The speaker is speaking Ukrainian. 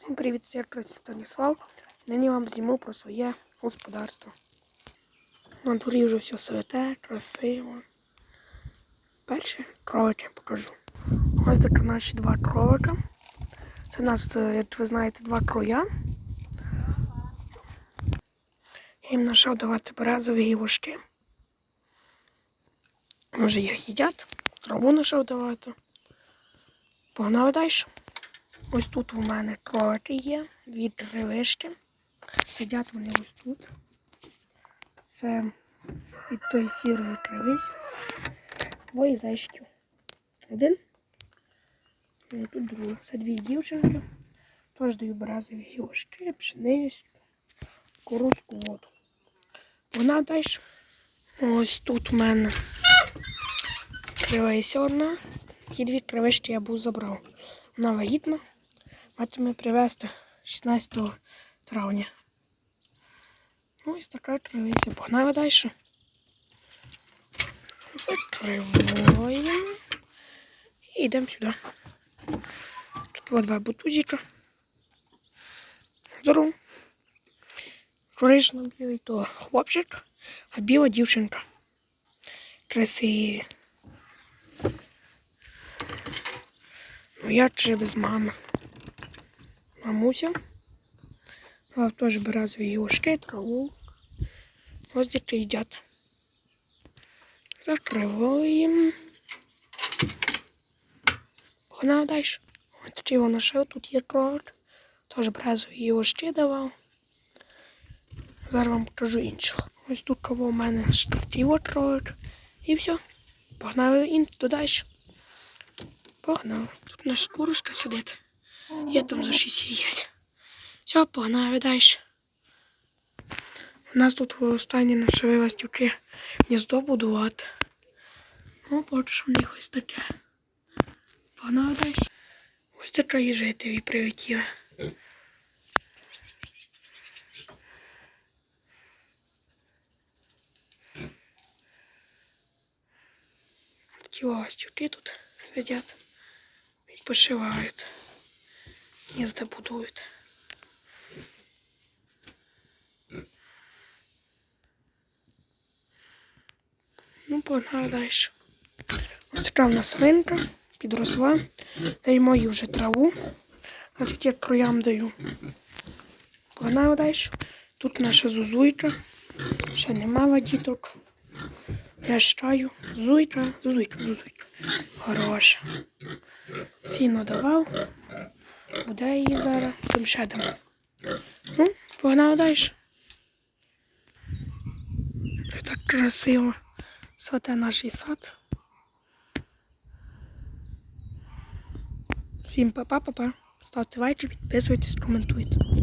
Всім привіт, я Станіслав. Нині вам зніму про своє господарство. На дворі вже все святе, красиво. Перше тровича покажу. Ось такі наші два тровича. Це у нас, е, як ви знаєте, два троя. Я їм почав давати березові гілочки. Може їх їдять. Траву почав давати. Погнали далі. Ось тут у мене троти є, дві тривишки. Сидять вони ось тут. Це від тої сірої тривись. Двоє зайчиків. Один. І тут другий. Це дві дівчинки. Теж даю березові гілочки, пшеницю, кукурудзку воду. Вона далі. Ось тут у мене кривися одна. Ті дві кривишки я був забрав. Вона вагітна. Матиме привезти 16 травня. Ось така тривиця. Погнали далі. Закриваємо. І йдемо сюди. Тут два бутузика. Здорово. Корично білий то хлопчик, а біла дівчинка. Красиві. Ну я чи без мами. Мамуся. А теж березові гілочки, траву. Ось діти їдять. Закриваємо. Погнав далі. Ось такий вона ще тут є крот. Теж березові гілочки давав. Зараз вам покажу інших. Ось тут кого у мене такий от. І все. Погнали ін додалі. Погнали. Тут наша курочка сидить. Я там за 6 яєць. Все, погнали далі. У нас тут останні наші виластівки гніздо будувати. Ну, поки що в них ось таке. Погнали далі. Ось така їжителі прилетіли. Такі ластівки тут сидять. Відпочивають. Гнізда будують. Ну, погнали далі. Ось в свинка підросла. Даємо їй вже траву. Значить, я троям даю. Погнали далі. Тут наша зузуйка. Ще нема діток. Я щаю. Зуйка, зузуйка, зузуйка. Хороша. Сіно давав. Буде її зараз. Тим ще дамо. Ну, погнали далі. Так красиво. Сате наш сад. Всім па-па-па-па. Ставте лайки, підписуйтесь, коментуйте.